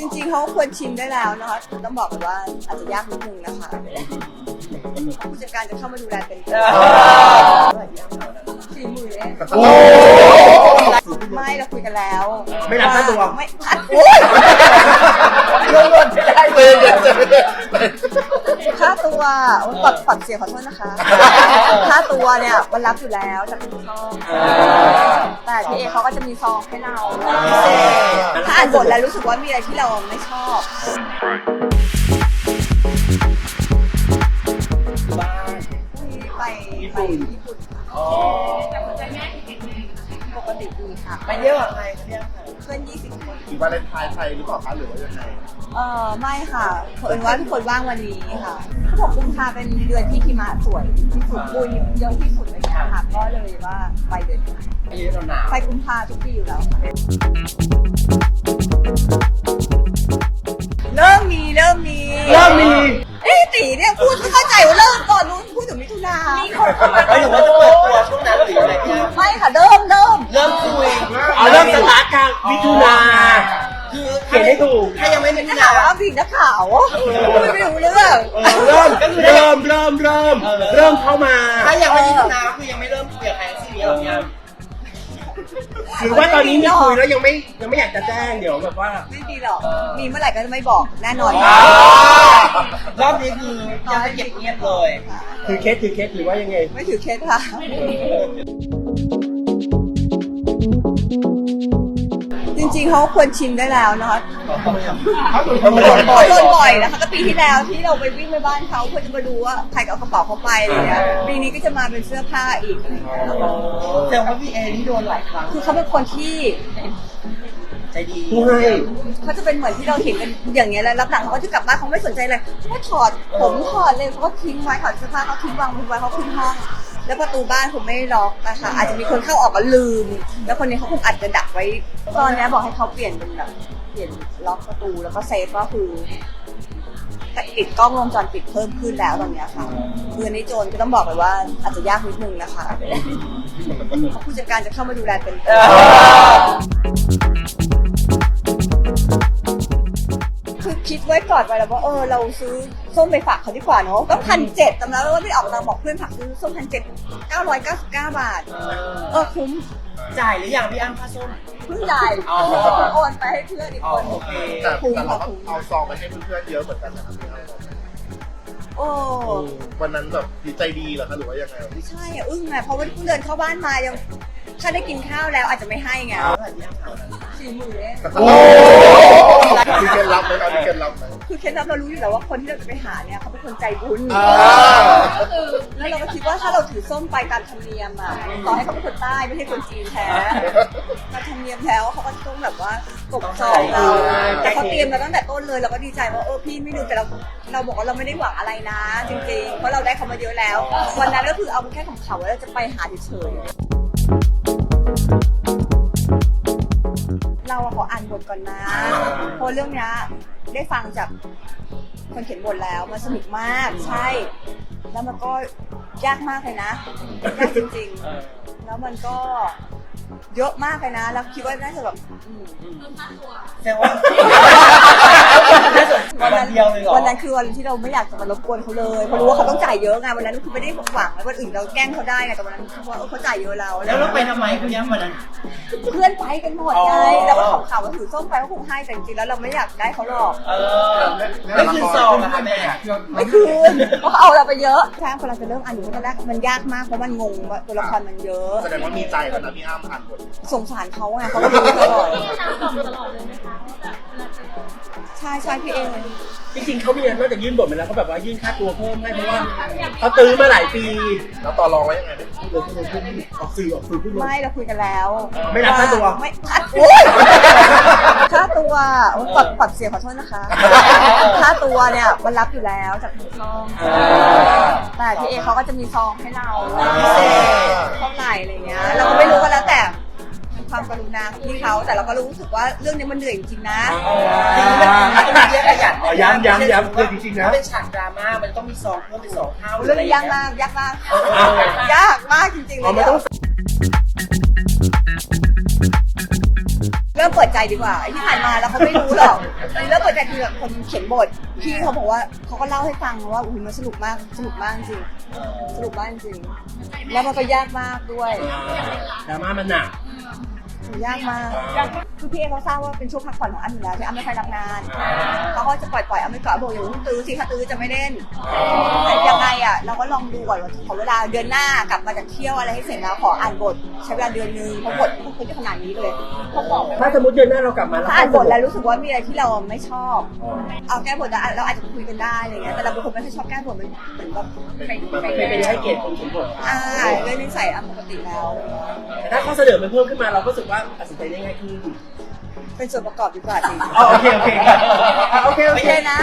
จริงๆเขาควรชิมได้แล้วนะคะต้องบอกเลยว่าอาจจะยากนิดนึงนะคะผู้จัดการจะเข้ามาดูแลเป็นสี่หมื่นเองโอ้ไม่เราคุยกันแล้ว ไม่รับค่าตัวไม่อัดโอ้ยเรื่องเงินไม่ได้เลยเดี๋ยวจะค่าตัวโอ๊ยปรับปรับเสียงขอโทษนะคะ ค่าตัวเนี่ยมันรับอยู่แล้วจากทุกช่องแต่พี่เอเขาก็จะมีซองให้เราพิเศษถ้าอ่านบทแล้วรู้สึกว่ามีอะไรที่เราไม่ชอบ บ้านที่ไปญี่ไปปุ่นญี่ปุ่นค่ะอ๋อปกติดีค่ะ ไปเที่ยวกับใครคะเนี่ย เพื่อน20คนอีกวาเลนไทน์ไทยหรือเปล่าคะหรือว่ายังไงเออไม่ค่ะเผอิญว่าทุกคนว่างวันนี้ค่ะเขาบอกกุมภาเป็นเดือนที่พิมะสวยที่สุดปุยเยอะที่สุดเลยค่ะก็เลยว่าไปเดือนนี้อันนี้เราหนาวไปกุมภาทุกปีอยู่แล้วค่ะเริ่มมีเริ่มมีเริ่มมีเอ้ยตีเนี่ยพูดไม่เข้าใจว่าเริ่มก่อนนู้นพูดถึงมิถุนา ไม่ถึงว่า ถุนักนาข่าวว่าผิดนักข่าวพูดไม่รู้เรื่อง เริ่มเริ่มเริ่มเริ่มเริ่มเข้ามา ถ้ายังไม่มิถุนาคือยังไม่เริ่มคุยกับใครทั้งสิ้นนี้หรอกเนี่ยหรือว่าตอนนี้มีคุยแล้วยังไม่ยังไม่อยากจะแจ้งเดี๋ยวแบบว่า ไม่ดีหรอก มีเมื่อไหร่ก็จะไม่บอกแน่นอนอ๋อรอบนี้คือยังจะเก็บเงียบเลย ถือเคสถือเคสหรือว่ายังไง ไม่ถือเคสค่ะ ริง ๆเขาควรชิมได้แล้วนะคะเขาถูกโดนบ่อยนะคะก็ปีที่แล้วที่เราไปวิ่งไปบ้านเขาเพื่อจะมาดูว่าใครเอากระเป๋าเขาไปอะไรเงี้ยปีนี้ก็จะมาเป็นเสื้อผ้าอีกอะไรเงี้ยแต่ว่าพี่เอนี่โดนหลายครั้งคือเขาเป็นคนที่ใจดีผู้ให้เขาจะเป็นเหมือนที่เราเห็นกันอย่างเงี้ยแล้วรับหลังเขาก็จะกลับบ้านเขาไม่สนใจเลยเขาก็ถอดผมถอดเลยเขาก็ทิ้งไว้ถอดเสื้อผ้าเขาทิ้งวางไว้เขาขึ้นห้อง แล้วประตูบ้านผมไม่ล็อกนะคะอาจจะมีคนเข้าออกก็ลืม แล้วคนนี้เขาคงอัดกระดักไว้ ตอนเนี้ยบอกให้เขาเปลี่ยนเป็นแบบเปลี่ยนล็อกประตูแล้วก็เซฟก็คือติดกล้องวงจรปิดเพิ่มขึ้นแล้วตอนเนี้ยค่ะคืออันนี้โจรก็ต้องบอกเลยว่าอาจจะยากนิดนึงนะคะเพราะผู้จัดการจะเข้ามาดูแลเป็น คือคิดไว้ก่อนไปแล้วว่าเออเราซื้อส้มไปฝากเขาดีกว่าเนาะก็พันเจ็ดจำแล้วว่าไม่ออกมาบอกเพื่อนฝากซื้อส้มพันเจ็ดเก้าร้อยเก้าสิบเก้าบาท เออคุ้มจ่ายหรือยังพี่อ้ำค่าส้ม เพิ่งจ่ายอ๋อ โอนไปให้เพื่อนอีกคนอ๋อโอเคแต่คุ้มแต่เราค่ะก็คุ้มเอาซองไปให้เพื่อนๆเยอะเหมือนกันนะครับโอ้วันนั้นแบบดีใจดีเหรอคะหรือว่ายังไง ไม่ใช่อะอึ้งไงเพราะว่าเพิ่งเดินเข้าบ้านมายัง ถ้าได้กินข้าวแล้วอาจจะไม่ให้ไงเท่าไหร่พี่อ้ำถามสี่หมื่นเองโอ้มีเคล็ดลับไหมครับมีเคล็ดลับไหมคือเคล็ดลับเรารู้อยู่แล้วว่าคนที่เราจะไปหาเนี่ยเขาเป็นคนใจบุญอ่าแล้วเราก็คิดว่าถ้าเราถือส้มไปตามธรรมเนียมอะต่อให้เขาเป็นคนใต้ไม่ใช่คนจีนแท้ตามธรรมเนียมแล้วเขาก็ต้องแบบว่ากบซองเราแต่เขาเตรียมมาตั้งแต่ต้นเลยเราก็ดีใจว่าเออพี่ไม่ลืมแต่เราเราบอกว่าเราไม่ได้หวังอะไรนะ จริงๆเพราะเราได้เขามาเยอะแล้ว วันนั้นก็คือเอาแค่ของเขาแล้วจะไปหาเฉยๆ ออ่านบทก่อนนะเพราะเรื่องเนี้ยได้ฟังจากคนเขียนบทแล้วมันสนุกมากใช่ แล้วมันก็ยากมากเลยนะยากจริงๆ แล้วมันก็เยอะมากเลยนะ แล้วคิดว่าน่าจะแบบอืมแสดงว่าวันนั้นเดียวเลยเหรอวันนั้นคือวันที่เราไม่อยากจะมารบกวนเขาเลยเพราะรู้ว่าเขาต้องจ่ายเยอะไงวันนั้นคือไม่ได้หวังแล้ววันอื่นเราแกล้งเขาได้ไงแต่วันนั้นคือว่าเออเขาจ่ายเยอะเราแล้วเราไปทำไมพี่อ้ำวันนั้น เพื่อนไปกันหมดไงอ๋อแล้วก็ข่าวว่าถือส้มไปเขาคงให้แต่จริงๆแล้วเราไม่อยากได้เขาหรอก เออไม่คืนซองนะคะแม่ไม่คืนเพราะเขาเอาเราไปเยอะใช่พอเราจะเริ่มอ่านอยู่ตอนแรกมันยากมากเพราะมันงงว่าตัวละครมันเยอะแสดงว่ามีใจแล้วนะพี่อ้ำอ่านบทสงสารเขาไงเขาก็รู้ตลอด ใช่ใช่พี่เองจริงๆเขามีนอกจากยื่นบทมาแล้วเขาแบบว่ายื่นค่าตัวเพิ่มให้เพราะว่าเขาตื้อมาหลายปีแล้วต่อรองไว้ยังไงเนี่ยเลยก็เลยพูดออกสื่อออกสื่อพูดเลย ไม่เราคุยกันแล้วไม่รับค่าตัว ไม่อัดโอ้ยค่าตัวโอ๊ยปรับปรับเสียงขอโทษนะคะค่าตัวเนี่ยมันรับอยู่แล้วจากทุกช่องแต่พี่เอเขาก็จะมีซองให้เราพิเศษเท่าไหร่อะไรเงี้ยเราก็ไม่รู้กันแล้วแต่ ความกรุณาของพี่เขาแต่เราก็รู้สึกว่าเรื่องนี้มันเหนื่อยจริงๆนะจริงๆมันมันต้องมีเยอะขยันอ๋อย้ำย้ำย้ำเลยจริงๆนะ ถ้าเป็นฉากดราม่ามันต้องมีซองเพิ่มเป็นสองเท่าเรื่องนี้ยากมากยากมากยากมากจริงๆเลอ๋อยมันต้องแเริ่มเปิดใจดีกว่าไอ้ที่ผ่านมาแล้วเขาไม่รู้หรอกเริ่มเปิดใจคือแบบคนเขียนบทพี่เขาบอกว่าเขาก็เล่าให้ฟังว่าอุ้ยมันสนุกมากสนุกมากจริงสนุกมากจริงแล้วมันก็ยากมากด้วยดราม่ามันหนัก ยากมากคือพี่เอเขาทราบว่าเป็นช่วงพักผ่อนของอ้ำอยู่แล้วที่อ้ำไม่ค่อยรับงานเขาก็จะปล่อยปล่อยๆอ้ำไปก่อนบอกอย่าเพิ่งตื้อสิถ้าตื้อจะไม่เล่นยังไงอะเราก็ลองดูก่อนว่าขอเวลาเดือนหน้ากลับมาจากเที่ยวอะไรให้เสร็จแล้วขออ่านบทใช้เวลาเดือนนึงเพราะบทเขาจะขนาดนี้เลยเขาบอกถ้าสมมติเดือนหน้าเรากลับมาแล้วถ้าอ่านบทแล้วรู้สึกว่ามีอะไรที่เราไม่ชอบเอาแก้บทแล้วเราอาจจะคุยกันได้อะไรเงี้ยแต่เราเป็นคนไม่ค่อยชอบแก้บทมันเหมือนแบบไม่เป็นให้เกียรติคนเขียนบทอ่าเรื่องนิสัยอ้ำปกติแล้วแต่ถ้าเขาเสนอมันเพิ่มขึ้นมาเราก็รู้สึกว่าตัดสินใจได้ง่ายขึ้นเป็นส่วนประกอบดีกว่าจริง อ๋อโอเคโอเคอะโอเคโอไม่เคใช่นะ